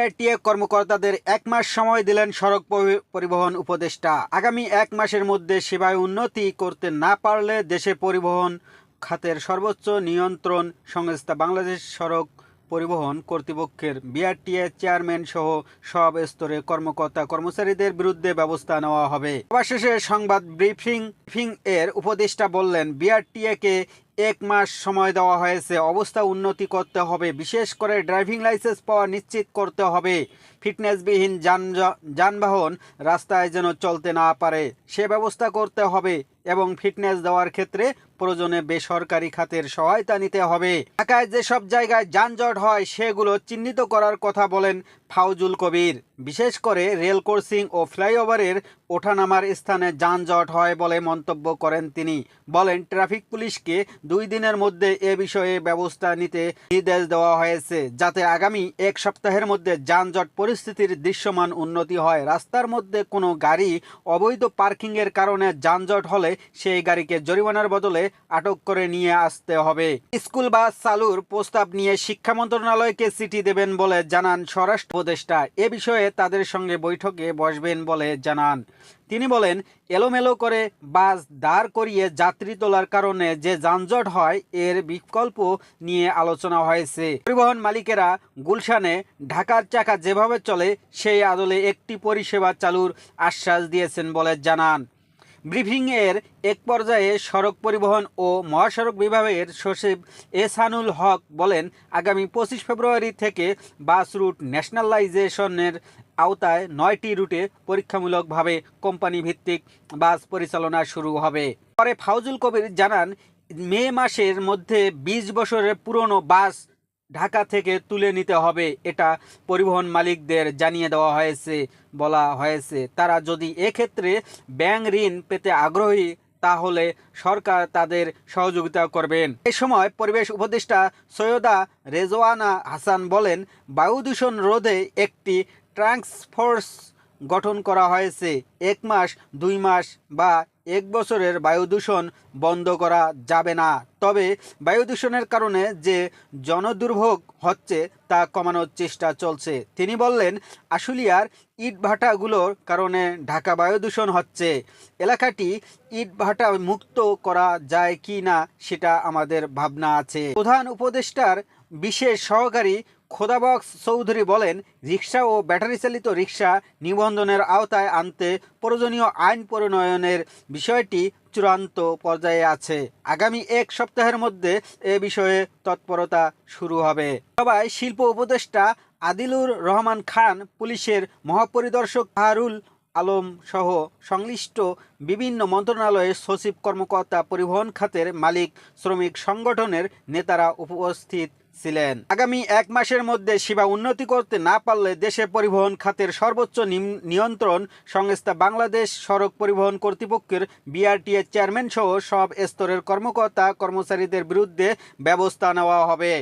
BRTA কর্মকর্তাদের এক মাস সময় দিলেন সড়ক পরিবহন উপদেষ্টা। আগামী এক মাসের মধ্যে সেবায় উন্নতি করতে না পারলে দেশে পরিবহন খাতের সর্বোচ্চ নিয়ন্ত্রণ সংস্থা বাংলাদেশ সড়ক পরিবহন কর্তৃপক্ষের বিআরটিএ চেয়ারম্যান সহ সব স্তরে কর্মকর্তা কর্মচারীদের বিরুদ্ধে ব্যবস্থা নেওয়া হবে। অবশেষে সংবাদ ব্রিফিং ব্রিফিং এর উপদেষ্টা বললেন, বিআরটিএ কে এক মাস সময় দেওয়া হয়েছে। অবস্থা উন্নতি করতে হবে। বিশেষ করে ড্রাইভিং লাইসেন্স পাওয়া নিশ্চিত করতে হবে। ফিটনেসবিহীন যান যানবাহন রাস্তায় যেন চলতে না পারে, সে ব্যবস্থা করতে হবে এবং ফিটনেস দেওয়ার ক্ষেত্রে প্রয়োজনে বেসরকারি খাতের সহায়তা নিতে হবে। ঢাকায় যেসব জায়গায় যানজট হয়, সেগুলো চিহ্নিত করার কথা বলেন ফাউজুল কবির। বিশেষ করে রেল কোর্সিং ও ফ্লাইওভারের ওঠানামার স্থানে যানজট হয় বলে মন্তব্য করেন তিনি। বলেন, ট্রাফিক পুলিশকে দুই দিনের মধ্যে এ বিষয়ে ব্যবস্থা নিতে নির্দেশ দেওয়া হয়েছে, যাতে আগামী এক সপ্তাহের মধ্যে যানজট পরিস্থিতির দৃশ্যমান উন্নতি হয়। রাস্তার মধ্যে কোনো গাড়ি অবৈধ পার্কিংয়ের কারণে যানজট হলে সেই গাড়িকে জরিমানার বদলে আটক করে নিয়ে আসতে হবে। স্কুল বাস চালুর প্রস্তাব নিয়ে শিক্ষা মন্ত্রণালয়কে চিঠি দেবেন বলে জানান স্বরাষ্ট্র উপদেষ্টা। এ বিষয়ে তাদের সঙ্গে বৈঠকে বসবেন বলে জানান। তিনি বলেন, এলোমেলো করে বাস দাঁড় করিয়ে যাত্রী তোলার কারণে যে যানজট হয়, এর বিকল্প নিয়ে আলোচনা হয়েছে। পরিবহন মালিকেরা গুলশানে ঢাকার চাকা যেভাবে চলে, সেই আদলে একটি পরিষেবা চালুর আশ্বাস দিয়েছেন বলে জানান। ব্রিফিংয়ের এক পর্যায়ে সড়ক পরিবহন ও মহাসড়ক বিভাগের সচিব এসানুল হক বলেন, আগামী পঁচিশ ফেব্রুয়ারি থেকে বাস রুট ন্যাশনালাইজেশনের আওতায় নয়টি রুটে পরীক্ষামূলকভাবে কোম্পানি ভিত্তিক বাস পরিচালনা শুরু হবে। পরে ফাউজুল কবির জানান, মে মাসের মধ্যে বিশ বছরের পুরনো বাস ঢাকা থেকে তুলে নিতে হবে। এটা পরিবহন মালিকদের জানিয়ে দেওয়া হয়েছে, বলা হয়েছে। তারা যদি এক্ষেত্রে ব্যাংক ঋণ পেতে আগ্রহী, তাহলে সরকার তাদের সহযোগিতা করবেন। এ সময় পরিবেশ উপদেষ্টা সৈয়দা রেজওয়ানা হাসান বলেন বায়ু দূষণ রোধে একটি ট্রান্সফোর্স গঠন করা হয়েছে। এক মাস, দুই মাস বা এক বছরের বায়ু দূষণ বন্ধ করা যাবে না। তবে বায়ু দূষণের কারণে যে জনদুর্ভোগ হচ্ছে তা কমানোর চেষ্টা চলছে। তিনি বললেন, আশুলিয়ার ইটভাটাগুলোর কারণে ঢাকা বায়ু দূষণ হচ্ছে। এলাকাটি ইটভাটা মুক্ত করা যায় কি না সেটা আমাদের ভাবনা আছে। প্রধান উপদেষ্টার বিশেষ সহকারী খোদাবক্স চৌধুরী বলেন রিক্সা ও ব্যাটারি চালিত রিক্সা নিবন্ধনের আওতায় আনতে প্রয়োজনীয় আইন প্রণয়নের বিষয়টি চূড়ান্ত পর্যায়ে আছে। আগামী এক সপ্তাহের মধ্যে এ বিষয়ে তৎপরতা শুরু হবে। সবাই শিল্প উপদেষ্টা আদিলুর রহমান খান, পুলিশের মহাপরিদর্শক হারুল আলম সহ সংশ্লিষ্ট বিভিন্ন মন্ত্রণালয়ের সচিব কর্মকর্তা পরিবহন খাতের মালিক, শ্রমিক সংগঠনের নেতারা উপস্থিত ছিলেন আগামী এক মাসের মধ্যে সেবা উন্নতি করতে না পারলে দেশে পরিবহন খাতের সর্বোচ্চ নিয়ন্ত্রণ সংস্থা বাংলাদেশ সড়ক পরিবহন কর্তৃপক্ষের বিআরটিএ চেয়ারম্যান সহ সব স্তরের কর্মকর্তা কর্মচারীদের বিরুদ্ধে ব্যবস্থা নেওয়া হবে।